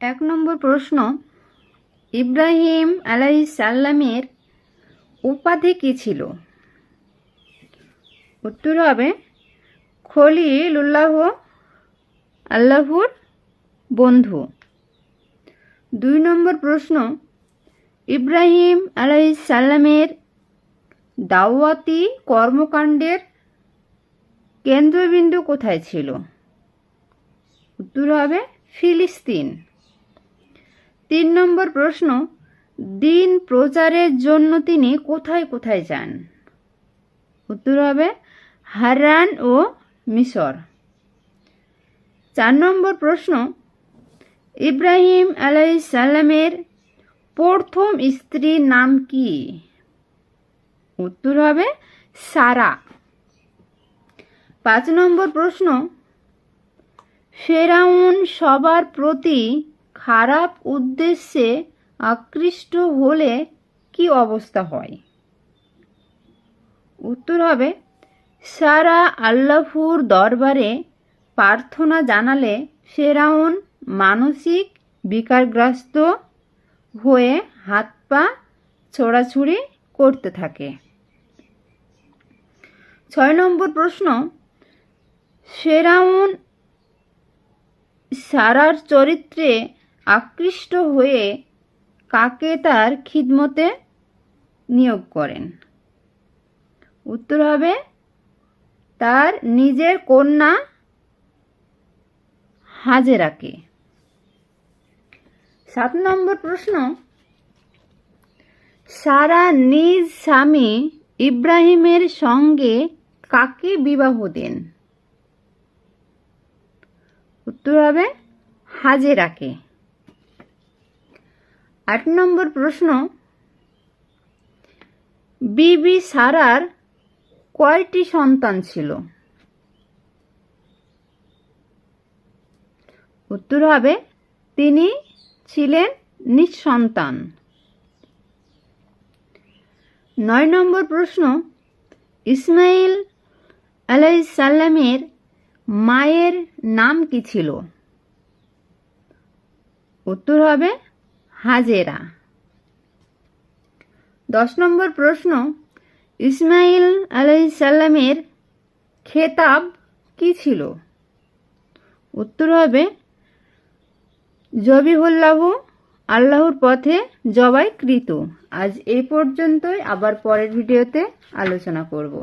এক নম্বর প্রশ্ন, ইব্রাহিম আলাইসাল্লামের উপাধি কী ছিল? উত্তর হবে, খলিলুল্লাহ আল্লাহর বন্ধু। দুই নম্বর প্রশ্ন, ইব্রাহিম আলাইসাল্লামের দাওয়াতি কর্মকাণ্ডের কেন্দ্রবিন্দু কোথায় ছিল? উত্তর হবে, ফিলিস্তিন। তিন নম্বর প্রশ্ন, দিন প্রচারের জন্য তিনি কোথায় কোথায় যান? উত্তর হবে হারান ও মিশর। চার নম্বর প্রশ্ন, ইব্রাহিম আলাইসাল্লামের প্রথম স্ত্রীর নাম কি? উত্তর হবে সারা। পাঁচ নম্বর প্রশ্ন, ফেরাউন সবার প্রতি খারাপ উদ্দেশ্যে আকৃষ্ট হলে কি অবস্থা হয়? উত্তর হবে, সারা আল্লাহুর দরবারে প্রার্থনা জানালে ফেরাউন মানসিক বিকারগ্রস্ত হয়ে হাত পা ছোড়াছুড়ি করতে থাকে। ছয় নম্বর প্রশ্ন, ফেরাউন সারার চরিত্রে আকৃষ্ট হয়ে কাকে তার খিদমতে নিয়োগ করেন? উত্তর হবে, তার নিজের কন্যা হাজেরাকে। সাত নম্বর প্রশ্ন, সারা নিজ স্বামী ইব্রাহিমের সঙ্গে কাকে বিবাহ দেন? উত্তর হবে, হাজেরাকে। আট নম্বর প্রশ্ন। বিবি সারার কয়টি সন্তান ছিল? উত্তর হবে, তিনি ছিলেন নিঃসন্তান। নয় নম্বর প্রশ্ন, ইসমাইল আলাইসাল্লামের মায়ের নাম কি ছিল? উত্তর হবে হাজেরা। দশ নম্বর প্রশ্ন ইসমাইল আলাইসাল্লামের খেতাব কি ছিল? উত্তর হবে, জবিহুল্লাহ আল্লাহর পথে জবাই কৃত আজ এই পর্যন্তই, আবার পরের ভিডিওতে আলোচনা করব।